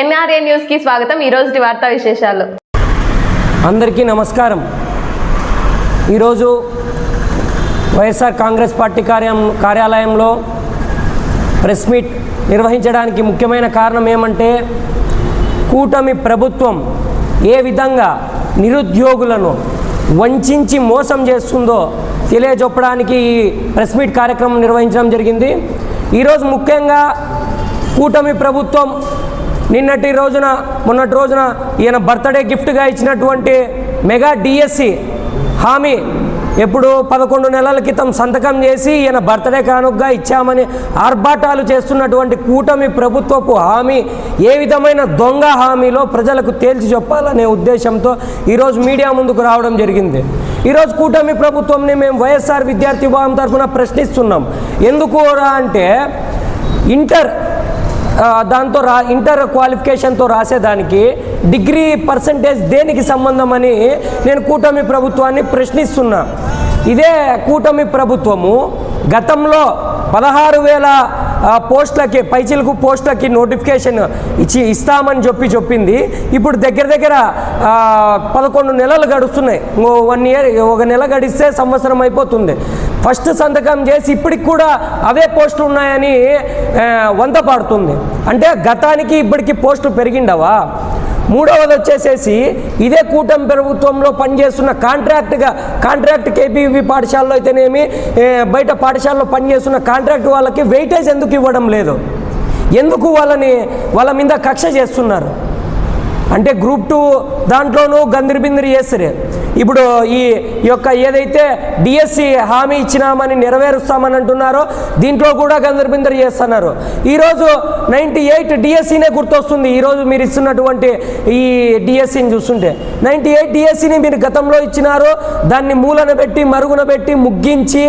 NRA న్యూస్కి స్వాగతం. ఈ రోజు వార్తా విశేషాలు. అందరికీ నమస్కారం. ఈరోజు వైఎస్ఆర్ కాంగ్రెస్ పార్టీ కార్యం కార్యాలయంలో ప్రెస్ మీట్ నిర్వహించడానికి ముఖ్యమైన కారణం ఏమంటే కూటమి ప్రభుత్వం ఏ విధంగా నిరుద్యోగులను వంచి మోసం చేస్తుందో తెలియజెప్పడానికి ఈ ప్రెస్ మీట్ కార్యక్రమం నిర్వహించడం జరిగింది. ఈరోజు ముఖ్యంగా కూటమి ప్రభుత్వం నిన్నటి రోజున మొన్నటి రోజున ఈయన బర్త్డే గిఫ్ట్గా ఇచ్చినటువంటి మెగా డిఎస్సి హామీ ఎప్పుడు పదకొండు నెలల క్రితం సంతకం చేసి ఈయన బర్త్డే కానుకగా ఇచ్చామని ఆర్భాటాలు చేస్తున్నటువంటి కూటమి ప్రభుత్వపు హామీ ఏ విధమైన దొంగ హామీలో ప్రజలకు తేల్చి చెప్పాలనే ఉద్దేశంతో ఈరోజు మీడియా ముందుకు రావడం జరిగింది. ఈరోజు కూటమి ప్రభుత్వంని మేము వైఎస్ఆర్ విద్యార్థి విభాగం తరఫున ప్రశ్నిస్తున్నాం. ఎందుకురా అంటే ఇంటర్ దాంతో రా ఇంటర్ క్వాలిఫికేషన్తో రాసేదానికి డిగ్రీ పర్సంటేజ్ దేనికి సంబంధం అని నేను కూటమి ప్రభుత్వాన్ని ప్రశ్నిస్తున్నా. ఇదే కూటమి ప్రభుత్వము గతంలో పదహారు వేల పోస్టులకి పైచిలకు పోస్టులకి నోటిఫికేషన్ ఇచ్చి ఇస్తామని చెప్పి చెప్పింది. ఇప్పుడు దగ్గర దగ్గర పదకొండు నెలలు గడుస్తున్నాయి. వన్ ఇయర్ ఒక నెల గడిస్తే సంవత్సరం అయిపోతుంది. ఫస్ట్ సంతకం చేసి ఇప్పటికి కూడా అవే పోస్టులు ఉన్నాయని ఆ, వంత పాడుతుంది అంటే గతానికి ఇప్పటికి పోస్టులు పెరిగిండవా? మూడవది వచ్చేసేసి ఇదే కూటమి ప్రభుత్వంలో పనిచేస్తున్న కాంట్రాక్ట్గా కాంట్రాక్ట్ కేపీవి పాఠశాలలో అయితేనేమి బయట పాఠశాలలో పనిచేస్తున్న కాంట్రాక్ట్ వాళ్ళకి వెయిటేజ్ ఎందుకు ఇవ్వడం లేదు? ఎందుకు వాళ్ళని వాళ్ళ మీద కక్ష చేస్తున్నారు? అంటే గ్రూప్ టూ దాంట్లోనూ గందిరిబిందిరి చేస్తారు. ఇప్పుడు ఈ యొక్క ఏదైతే డిఎస్సి హామీ ఇచ్చినామని నెరవేరుస్తామని అంటున్నారో దీంట్లో కూడా గందరబిందరు చేస్తున్నారు. ఈరోజు నైంటీ ఎయిట్ డిఎస్సినే గుర్తొస్తుంది. ఈరోజు మీరు ఇస్తున్నటువంటి ఈ డిఎస్సిని చూస్తుంటే నైంటీ ఎయిట్ డిఎస్సిని మీరు గతంలో ఇచ్చినారు దాన్ని మూలన పెట్టి మరుగున పెట్టి ముగ్గించి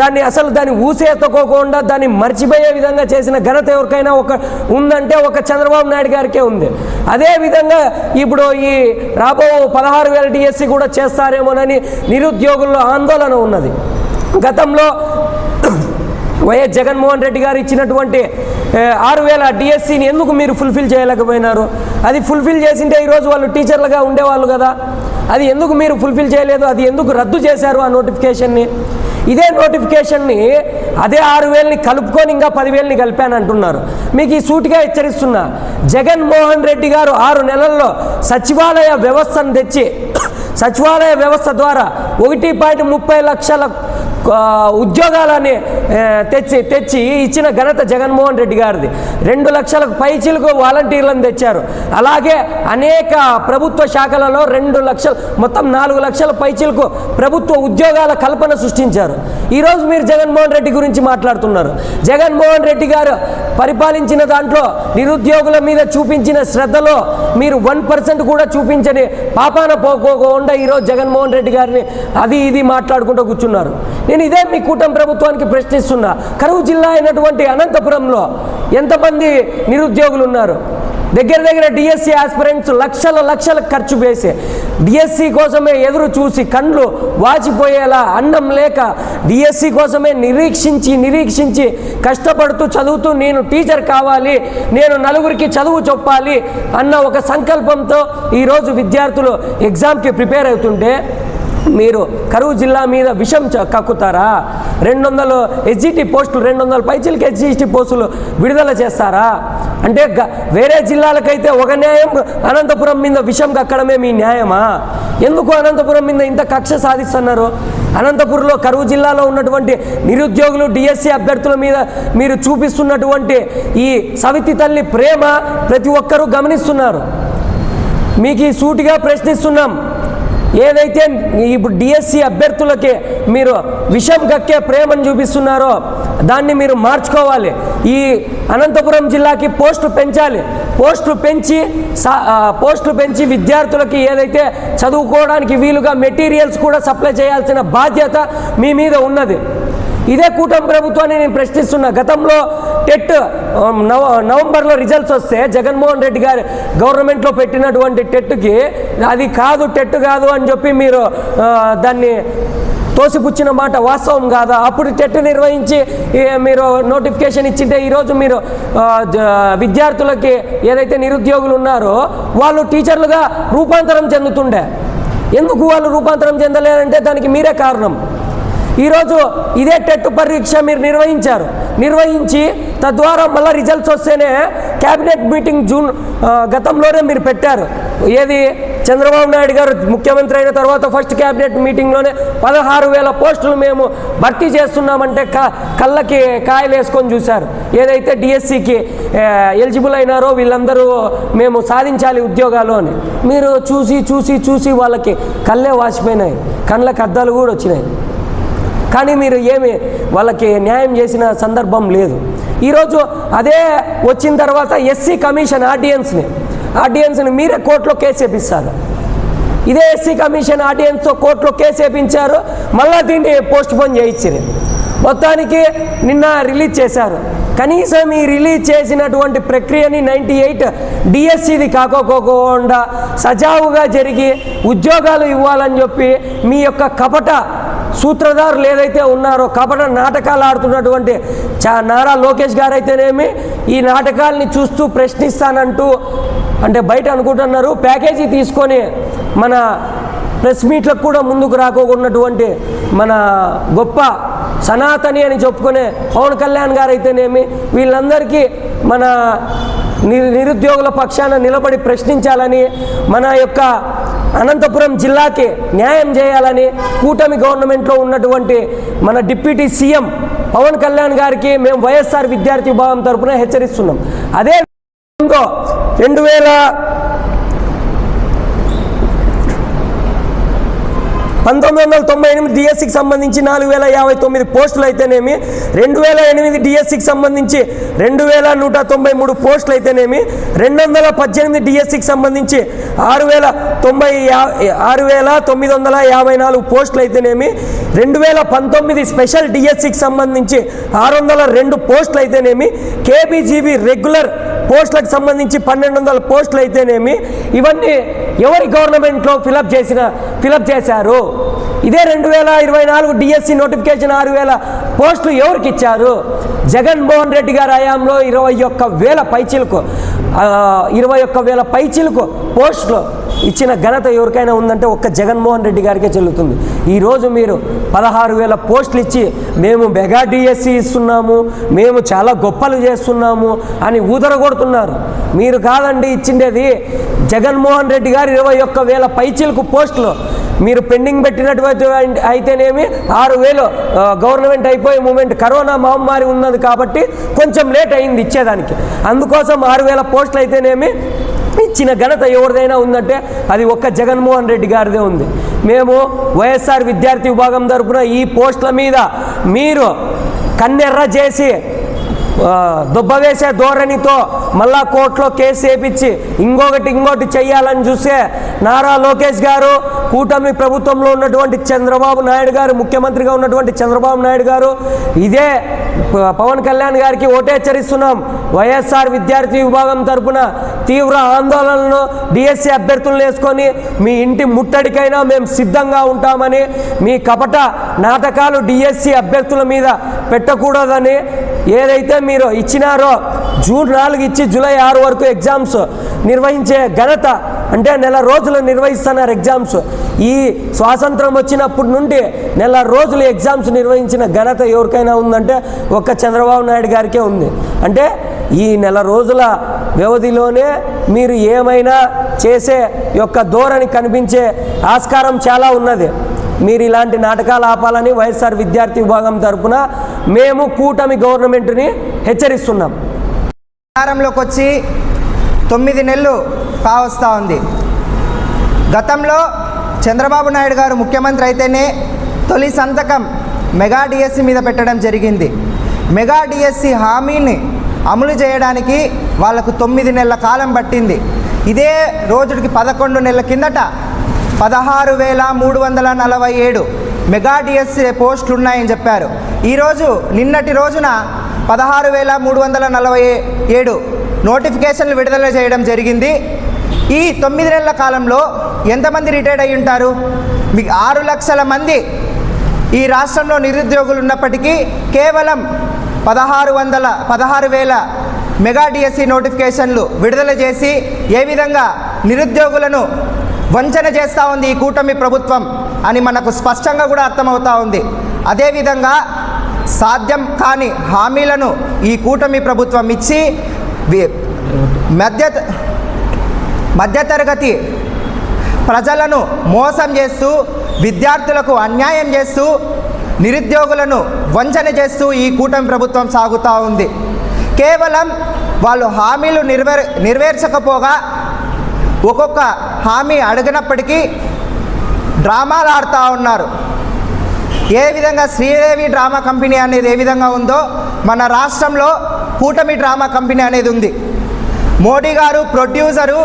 దాన్ని అసలు దాన్ని ఊసేతకోకుండా దాన్ని మర్చిపోయే విధంగా చేసిన ఘనత ఎవరికైనా ఒక ఉందంటే ఒక చంద్రబాబు నాయుడు గారికే ఉంది. అదే విధంగా ఇప్పుడు ఈ రాబో పదహారు వేల డిఎస్సి కూడా చేస్తారేమోనని నిరుద్యోగుల్లో ఆందోళన ఉన్నది. గతంలో వైఎస్ జగన్మోహన్ రెడ్డి గారు ఇచ్చినటువంటి ఆరు వేల డిఎస్సిని ఎందుకు మీరు ఫుల్ఫిల్ చేయలేకపోయినారు? అది ఫుల్ఫిల్ చేసింటే ఈరోజు వాళ్ళు టీచర్లుగా ఉండేవాళ్ళు కదా. అది ఎందుకు మీరు ఫుల్ఫిల్ చేయలేదు? అది ఎందుకు రద్దు చేశారు ఆ నోటిఫికేషన్ని? ఇదే నోటిఫికేషన్ని అదే ఆరు వేలని కలుపుకొని ఇంకా పదివేలని కలిపాను అంటున్నారు మీకు ఈ సూటిగా హెచ్చరిస్తున్నా. జగన్మోహన్ రెడ్డి గారు ఆరు నెలల్లో సచివాలయ వ్యవస్థను తెచ్చి సచివాలయ వ్యవస్థ ద్వారా ఒకటి పాయింట్ ముప్పై లక్షల ఉద్యోగాలని తెచ్చి తెచ్చి ఇచ్చిన ఘనత జగన్మోహన్ రెడ్డి గారిది. రెండు లక్షలకు పైచిలకు వాలంటీర్లను తెచ్చారు. అలాగే అనేక ప్రభుత్వ శాఖలలో రెండు లక్షలు మొత్తం నాలుగు లక్షల పైచిలకు ప్రభుత్వ ఉద్యోగాల కల్పన సృష్టించారు. ఈరోజు మీరు జగన్మోహన్ రెడ్డి గురించి మాట్లాడుతున్నారు. జగన్మోహన్ రెడ్డి గారు పరిపాలించిన దాంట్లో నిరుద్యోగుల మీద చూపించిన శ్రద్ధలో మీరు వన్ పర్సెంట్ కూడా చూపించని పాపాన పోకోకుండా ఈరోజు జగన్మోహన్ రెడ్డి గారిని అది ఇది మాట్లాడుకుంటూ కూర్చున్నారు. నేను ఇదే మీ కూటమి ప్రభుత్వానికి ప్రశ్నిస్తున్నా కరువు జిల్లా అయినటువంటి అనంతపురంలో ఎంతమంది నిరుద్యోగులు ఉన్నారు దగ్గర దగ్గర డిఎస్సి ఆస్పిరెంట్స్ లక్షల లక్షల ఖర్చు వేసి డిఎస్సి కోసమే ఎదురు చూసి కండ్లు వాచిపోయేలా అన్నం లేక డిఎస్సి కోసమే నిరీక్షించి నిరీక్షించి కష్టపడుతూ చదువుతూ నేను టీచర్ కావాలి నేను నలుగురికి చదువు చెప్పాలి అన్న ఒక సంకల్పంతో ఈరోజు విద్యార్థులు ఎగ్జామ్కి ప్రిపేర్ అవుతుంటే మీరు కరువు జిల్లా మీద విషం చ- కక్కుతారా? రెండు వందలు ఎస్జిటి పోస్టులు రెండు వందల పైచీలకి ఎస్జిటి పోస్టులు విడుదల చేస్తారా? అంటే గ- వేరే జిల్లాలకైతే ఒక న్యాయం అనంతపురం మీద విషం కక్కడమే మీ న్యాయమా? ఎందుకు అనంతపురం మీద ఇంత కక్ష సాధిస్తున్నారు? అనంతపురంలో కరువు జిల్లాలో ఉన్నటువంటి నిరుద్యోగులు డిఎస్సి అభ్యర్థుల మీద మీరు చూపిస్తున్నటువంటి ఈ సవితి తల్లి ప్రేమ ప్రతి ఒక్కరూ గమనిస్తున్నారు. మీకు ఈ సూటిగా ప్రశ్నిస్తున్నాం. ఏదైతే ఇప్పుడు డిఎస్సి అభ్యర్థులకి మీరు విషం కక్కే ప్రేమను చూపిస్తున్నారో దాన్ని మీరు మార్చుకోవాలి. ఈ అనంతపురం జిల్లాకి పోస్టు పెంచాలి. పోస్టు పెంచి పోస్టు పెంచి విద్యార్థులకి ఏదైతే చదువుకోవడానికి వీలుగా మెటీరియల్స్ కూడా సప్లై చేయాల్సిన బాధ్యత మీ మీద ఉన్నది. ఇదే కూటమి ప్రభుత్వాన్ని నేను ప్రశ్నిస్తున్నా. గతంలో టెట్ నవ నవంబర్లో రిజల్ట్స్ వస్తే జగన్మోహన్ రెడ్డి గారు గవర్నమెంట్లో పెట్టినటువంటి టెట్కి అది కాదు టెట్ కాదు అని చెప్పి మీరు దాన్ని తోసిపుచ్చిన మాట వాస్తవం కాదా? అప్పుడు టెట్ నిర్వహించి మీరు నోటిఫికేషన్ ఇచ్చింటే ఈరోజు మీరు విద్యార్థులకి ఏదైతే నిరుద్యోగులు ఉన్నారో వాళ్ళు టీచర్లుగా రూపాంతరం చెందుతుండే. ఎందుకు వాళ్ళు రూపాంతరం చెందలేరంటే దానికి మీరే కారణం. ఈరోజు ఇదే టెట్ పరీక్ష మీరు నిర్వహించారు. నిర్వహించి తద్వారా మళ్ళీ రిజల్ట్స్ వస్తేనే క్యాబినెట్ మీటింగ్ జూన్ గతంలోనే మీరు పెట్టారు. ఏది? చంద్రబాబు నాయుడు గారు ముఖ్యమంత్రి అయిన తర్వాత ఫస్ట్ క్యాబినెట్ మీటింగ్లోనే పదహారు వేల పోస్టులు మేము భర్తీ చేస్తున్నామంటే క కళ్ళకి కాయలు వేసుకొని చూశారు. ఏదైతే డిఎస్సికి ఎలిజిబుల్ అయినారో వీళ్ళందరూ మేము సాధించాలి ఉద్యోగాలు అని. మీరు చూసి చూసి చూసి వాళ్ళకి కళ్ళే వాసిపోయినాయి. కళ్ళకి అద్దాలు కూడా వచ్చినాయి. కానీ మీరు ఏమి వాళ్ళకి న్యాయం చేసిన సందర్భం లేదు. ఈరోజు అదే వచ్చిన తర్వాత ఎస్సీ కమిషన్ ఆడియన్స్ని ఆడియన్స్ని మీరే కోర్టులో కేసు వేపిస్తారు. ఇదే ఎస్సీ కమిషన్ ఆడియన్స్తో కోర్టులో కేసు వేపించారు మళ్ళా దీన్ని పోస్ట్ పోన్ చేయించారు మొత్తానికి నిన్న రిలీజ్ చేశారు. కనీసం ఈ రిలీజ్ చేసినటువంటి ప్రక్రియని నైంటీ ఎయిట్ డిఎస్సిది కాకోకోకుండా సజావుగా జరిగి ఉద్యోగాలు ఇవ్వాలని చెప్పి మీ యొక్క కపట సూత్రధారులు ఏదైతే ఉన్నారో కపట నాటకాలు ఆడుతున్నటువంటి చా నారా లోకేష్ గారైతేనేమి ఈ నాటకాల్ని చూస్తూ ప్రశ్నిస్తానంటూ అంటే బయట అనుకుంటున్నారు. ప్యాకేజీ తీసుకొని మన ప్రెస్ మీట్లకు కూడా ముందుకు రాకోకున్నటువంటి మన గొప్ప సనాతని అని చెప్పుకునే పవన్ కళ్యాణ్ గారు అయితేనేమి వీళ్ళందరికీ మన నిరుద్యోగుల పక్షాన నిలబడి ప్రశ్నించాలని మన యొక్క అనంతపురం జిల్లాకి న్యాయం చేయాలని కూటమి గవర్నమెంట్లో ఉన్నటువంటి మన డిప్యూటీ సీఎం పవన్ కళ్యాణ్ గారికి మేము వైఎస్ఆర్ విద్యార్థి విభాగం తరఫున హెచ్చరిస్తున్నాం. అదే ఇంకో రెండు వేల పంతొమ్మిది వందల తొంభై ఎనిమిది డిఎస్సికి సంబంధించి నాలుగు వేల యాభై తొమ్మిది పోస్టులు అయితేనేమి రెండు వేల ఎనిమిది డిఎస్సికి సంబంధించి రెండు వేల నూట తొంభై మూడు పోస్టులు అయితేనేమి రెండు వందల పద్దెనిమిది డిఎస్సికి సంబంధించి ఆరు వేల తొంభై ఆరు వేల తొమ్మిది వందల యాభై నాలుగు పోస్టులు అయితేనేమి రెండు వేల పంతొమ్మిది స్పెషల్ డిఎస్సికి సంబంధించి ఆరు వందల రెండు పోస్టులు అయితేనేమి కేబీజీబీ రెగ్యులర్ పోస్టులకు సంబంధించి పన్నెండు వందల పోస్టులు అయితేనేమి ఇవన్నీ ఎవరి గవర్నమెంట్లో ఫిలప్ చేసిన ఫిలప్ చేశారు? ఇదే రెండు వేల ఇరవై నాలుగు డిఎస్సి నోటిఫికేషన్ ఆరు వేల పోస్టులు ఎవరికి ఇచ్చారు జగన్మోహన్ రెడ్డి గారి హయాంలో ఇరవై ఒక్క వేల పైచీలకు ఇరవై ఒక్క వేల పైచీలకు పోస్టులు ఇచ్చిన ఘనత ఎవరికైనా ఉందంటే ఒక్క జగన్మోహన్ రెడ్డి గారికే చెల్లుతుంది. ఈరోజు మీరు పదహారు వేల పోస్టులు ఇచ్చి మేము మెగా డిఎస్సి ఇస్తున్నాము మేము చాలా గొప్పలు చేస్తున్నాము అని ఊదరగొడుతున్నారు. మీరు కాదండి ఇచ్చిండేది జగన్మోహన్ రెడ్డి గారు ఇరవై ఒక్క వేల పైచీలకు పోస్టులు మీరు పెండింగ్ పెట్టినటువంటి అయితేనేమి ఆరు వేలు గవర్నమెంట్ అయిపోయే మూమెంట్ కరోనా మహమ్మారి ఉన్నది కాబట్టి కొంచెం లేట్ అయింది ఇచ్చేదానికి. అందుకోసం ఆరు వేల పోస్టులు అయితేనేమి ఇచ్చిన ఘనత ఎవరిదైనా ఉందంటే అది ఒక్క జగన్మోహన్ రెడ్డి గారిదే ఉంది. మేము వైఎస్ఆర్ విద్యార్థి విభాగం తరపున ఈ పోస్టుల మీద మీరు కన్నెర్ర చేసి దుబ్బవేసే ధోరణితో మళ్ళా కోర్టులో కేసు వేపించి ఇంకొకటి ఇంకోటి చేయాలని చూస్తే నారా లోకేష్ గారు కూటమి ప్రభుత్వంలో ఉన్నటువంటి చంద్రబాబు నాయుడు గారు ముఖ్యమంత్రిగా ఉన్నటువంటి చంద్రబాబు నాయుడు గారు ఇదే పవన్ కళ్యాణ్ గారికి ఓటే హెచ్చరిస్తున్నాం. వైఎస్ఆర్ విద్యార్థి విభాగం తరపున తీవ్ర ఆందోళనను డిఎస్సి అభ్యర్థులను వేసుకొని మీ ఇంటి ముట్టడికైనా మేము సిద్ధంగా ఉంటామని మీ కపట నాటకాలు డిఎస్సి అభ్యర్థుల మీద పెట్టకూడదని ఏదైతే మీరు ఇచ్చినారో జూన్ నాలుగు ఇచ్చి జూలై ఆరు వరకు ఎగ్జామ్స్ నిర్వహించే ఘనత అంటే నెల రోజులు నిర్వహిస్తున్నారు ఎగ్జామ్స్ ఈ స్వాతంత్రం వచ్చినప్పటి నుండి నెల రోజులు ఎగ్జామ్స్ నిర్వహించిన ఘనత ఎవరికైనా ఉందంటే ఒక్క చంద్రబాబు నాయుడు గారికే ఉంది. అంటే ఈ నెల రోజుల వ్యవధిలోనే మీరు ఏమైనా చేసే యొక్క ధోరణి కనిపించే ఆస్కారం చాలా ఉన్నది. మీరు ఇలాంటి నాటకాలు ఆపాలని వైఎస్ఆర్ విద్యార్థి విభాగం తరపున మేము కూటమి గవర్నమెంట్ని హెచ్చరిస్తున్నాం. అధికారంలోకి వచ్చి తొమ్మిది నెలలు కావస్తూ ఉంది. గతంలో చంద్రబాబు నాయుడు గారు ముఖ్యమంత్రి అయితేనే తొలి సంతకం మెగా డిఎస్సి మీద పెట్టడం జరిగింది. మెగా డిఎస్సి హామీని అమలు చేయడానికి వాళ్ళకు తొమ్మిది నెలల కాలం పట్టింది. ఇదే రోజుకి పదకొండు నెలల కిందట పదహారు వేల మూడు వందల నలభై ఏడు మెగా డిఎస్సి పోస్టులు ఉన్నాయని చెప్పారు ఈరోజు నిన్నటి రోజున పదహారు వేల మూడు వందల నలభై ఏడు నోటిఫికేషన్లు విడుదల చేయడం జరిగింది. ఈ తొమ్మిది నెలల కాలంలో ఎంతమంది రిటైర్డ్ అయి ఉంటారు? మీకు ఆరు లక్షల మంది ఈ రాష్ట్రంలో నిరుద్యోగులు ఉన్నప్పటికీ కేవలం పదహారు వందల పదహారు వేల మెగా డిఎస్సి నోటిఫికేషన్లు విడుదల చేసి ఏ విధంగా నిరుద్యోగులను వంచన చేస్తూ ఉంది ఈ కూటమి ప్రభుత్వం అని మనకు స్పష్టంగా కూడా అర్థమవుతూ ఉంది. అదేవిధంగా సాధ్యం కాని హామీలను ఈ కూటమి ప్రభుత్వం ఇచ్చి మధ్య మధ్యతరగతి ప్రజలను మోసం చేస్తూ విద్యార్థులకు అన్యాయం చేస్తూ నిరుద్యోగులను వంచన చేస్తూ ఈ కూటమి ప్రభుత్వం సాగుతూ ఉంది. కేవలం వాళ్ళు హామీలు నెరవేర్ నెరవేర్చకపోగా ఒక్కొక్క హామీ అడిగినప్పటికీ డ్రామాలు ఆడుతూ ఉన్నారు. ఏ విధంగా శ్రీదేవి డ్రామా కంపెనీ అనేది ఏ విధంగా ఉందో మన రాష్ట్రంలో కూటమి డ్రామా కంపెనీ అనేది ఉంది. మోడీ గారు ప్రొడ్యూసరు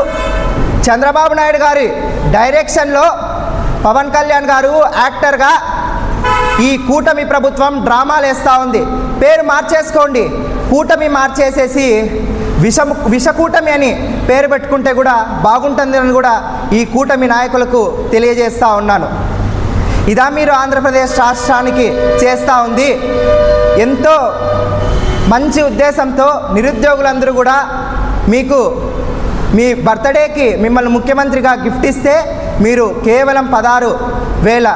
చంద్రబాబు నాయుడు గారి డైరెక్షన్లో పవన్ కళ్యాణ్ గారు యాక్టర్గా ఈ కూటమి ప్రభుత్వం డ్రామాలు వేస్తూ ఉంది. పేరు మార్చేసుకోండి. కూటమి మార్చేసేసి విషము విషకూటమి అని పేరు పెట్టుకుంటే కూడా బాగుంటుందని కూడా ఈ కూటమి నాయకులకు తెలియజేస్తూ ఉన్నాను. ఇదా మీరు ఆంధ్రప్రదేశ్ రాష్ట్రానికి చేస్తూ ఉంది. ఎంతో మంచి ఉద్దేశంతో నిరుద్యోగులందరూ కూడా మీకు మీ బర్త్డేకి మిమ్మల్ని ముఖ్యమంత్రిగా గిఫ్ట్ ఇస్తే మీరు కేవలం పదహారు వేల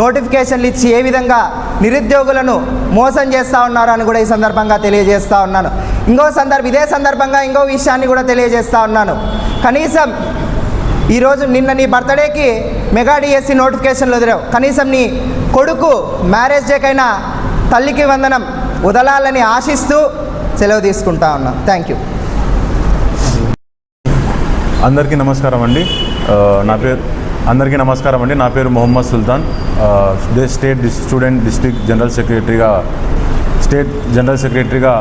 నోటిఫికేషన్లు ఇచ్చి ఏ విధంగా నిరుద్యోగులను మోసం చేస్తూ ఉన్నారు అని కూడా ఈ సందర్భంగా తెలియజేస్తూ ఉన్నాను. ఇంకో సందర్భం ఇదే సందర్భంగా ఇంకో విషయాన్ని కూడా తెలియజేస్తూ ఉన్నాను. కనీసం ఈరోజు నిన్న నీ బర్త్డేకి మెగా డిఎస్సి నోటిఫికేషన్లు వదిలేవు. కనీసం నీ కొడుకు మ్యారేజ్ డేకైనా తల్లికి వందనం వదలాలని ఆశిస్తూ సెలవు తీసుకుంటా ఉన్నాను థ్యాంక్ యూ. అందరికీ నమస్కారం అండి. నా పేరు అందరికీ నమస్కారం అండి. నా పేరు Mohammed Sultan. The state dis student district general సెక్రటరీగా స్టేట్ జనరల్ సెక్రటరీగా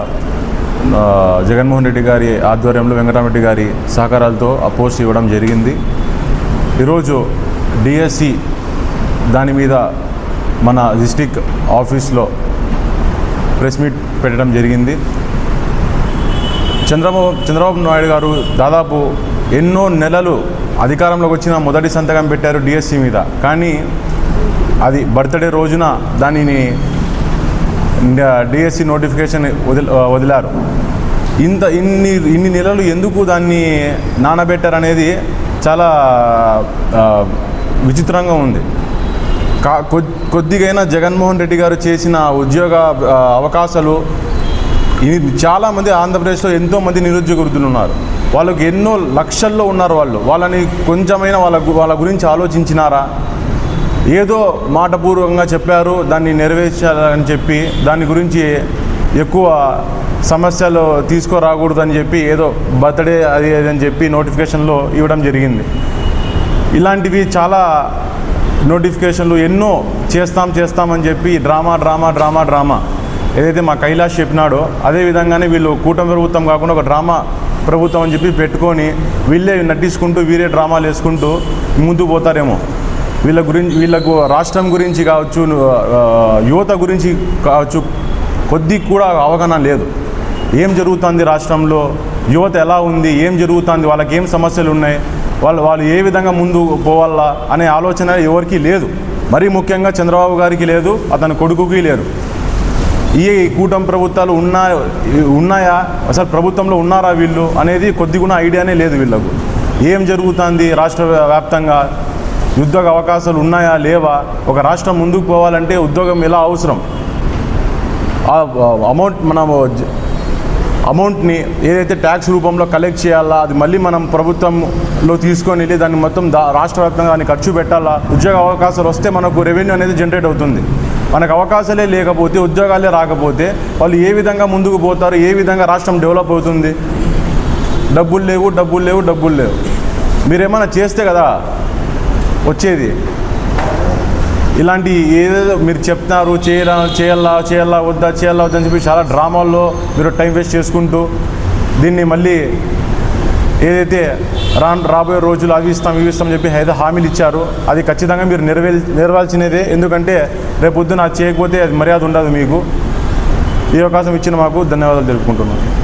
జగన్మోహన్ రెడ్డి గారి ఆధ్వర్యంలో వెంకటరామరెడ్డి గారి సహకారాలతో ఆ పోస్ట్ ఇవ్వడం జరిగింది. ఈరోజు డిఎస్సి దాని మీద మన డిస్టిక్ ఆఫీస్లో ప్రెస్ మీట్ పెట్టడం జరిగింది. చంద్రబాబు చంద్రబాబు నాయుడు గారు దాదాపు ఎన్నో నెలలు అధికారంలోకి వచ్చిన మొదటి సంతకం పెట్టారు డిఎస్సి మీద. కానీ అది బర్త్డే రోజున దానిని డిఎస్సి నోటిఫికేషన్ వదిల వదిలారు. ఇంత ఇన్ని ఇన్ని నెలలు ఎందుకు దాన్ని నానబెట్టారు అనేది చాలా విచిత్రంగా ఉంది. కా కొద్దిగైనా జగన్మోహన్ రెడ్డి గారు చేసిన ఉద్యోగ అవకాశాలు ఇది చాలామంది ఆంధ్రప్రదేశ్లో ఎంతోమంది నిరుద్యోగ వృద్ధులు ఉన్నారు. వాళ్ళకి ఎన్నో లక్షల్లో ఉన్నారు వాళ్ళు. వాళ్ళని కొంచెమైనా వాళ్ళ వాళ్ళ గురించి ఆలోచించినారా? ఏదో మాటపూర్వకంగా చెప్పారు దాన్ని నెరవేర్చాలని చెప్పి దాని గురించి ఎక్కువ సమస్యలు తీసుకురాకూడదని చెప్పి ఏదో బర్త్డే అది అని చెప్పి నోటిఫికేషన్లో ఇవ్వడం జరిగింది. ఇలాంటివి చాలా నోటిఫికేషన్లు ఎన్నో చేస్తాం చేస్తామని చెప్పి డ్రామా డ్రామా డ్రామా డ్రామా. ఏదైతే మా కైలాష్ చెప్పినాడో అదే విధంగానే వీళ్ళు కూటమి ప్రభుత్వం కాకుండా ఒక డ్రామా ప్రభుత్వం అని చెప్పి పెట్టుకొని వీళ్ళే నటించుకుంటూ వీరే డ్రామాలు వేసుకుంటూ ముందుకు పోతారేమో. వీళ్ళ గురించి వీళ్ళకు రాష్ట్రం గురించి కావచ్చు యువత గురించి కావచ్చు కొద్ది కూడా అవగాహన లేదు. ఏం జరుగుతుంది రాష్ట్రంలో? యువత ఎలా ఉంది? ఏం జరుగుతుంది? వాళ్ళకి ఏం సమస్యలు ఉన్నాయి? వాళ్ళు వాళ్ళు ఏ విధంగా ముందు పోవాలా అనే ఆలోచన ఎవరికీ లేదు. మరీ ముఖ్యంగా చంద్రబాబు గారికి లేదు అతని కొడుకుకి లేదు. ఈ కూటమి ప్రభుత్వాలు ఉన్నా ఉన్నాయా? అసలు ప్రభుత్వంలో ఉన్నారా వీళ్ళు అనేది కొద్ది కూడా ఐడియానే లేదు వీళ్ళకు. ఏం జరుగుతుంది రాష్ట్ర వ్యాప్తంగా? ఉద్యోగ అవకాశాలు ఉన్నాయా లేవా? ఒక రాష్ట్రం ముందుకు పోవాలంటే ఉద్యోగం ఎలా అవసరం? అమౌంట్ మనము అమౌంట్ని ఏదైతే ట్యాక్స్ రూపంలో కలెక్ట్ చేయాలా అది మళ్ళీ మనం ప్రభుత్వంలో తీసుకొని వెళ్ళి దాన్ని మొత్తం దా రాష్ట్ర వ్యాప్తంగా దాన్ని ఖర్చు పెట్టాలా? ఉద్యోగ అవకాశాలు వస్తే మనకు రెవెన్యూ అనేది జనరేట్ అవుతుంది. మనకు అవకాశాలే లేకపోతే ఉద్యోగాలే రాకపోతే వాళ్ళు ఏ విధంగా ముందుకు పోతారు ఏ విధంగా రాష్ట్రం డెవలప్ అవుతుంది? డబ్బులు లేవు డబ్బులు లేవు డబ్బులు లేవు. మీరేమైనా చేస్తే కదా వచ్చేది. ఇలాంటి ఏదేదో మీరు చెప్తున్నారు చేయరా చేయాలా చేయాలా వద్దా చేయాలా వద్దని చెప్పి చాలా డ్రామాల్లో మీరు టైం వేస్ట్ చేసుకుంటూ దీన్ని మళ్ళీ ఏదైతే రా రాబోయే రోజులు అవి ఇస్తాం ఇవి ఇస్తాం చెప్పి ఏదో హామీలు ఇచ్చారు అది ఖచ్చితంగా మీరు నెరవేర్ నెరవేర్చినదే ఎందుకంటే రేపు అది చేయకపోతే అది మర్యాద ఉండదు మీకు. ఈ అవకాశం ఇచ్చిన మాకు ధన్యవాదాలు తెలుపుకుంటున్నాను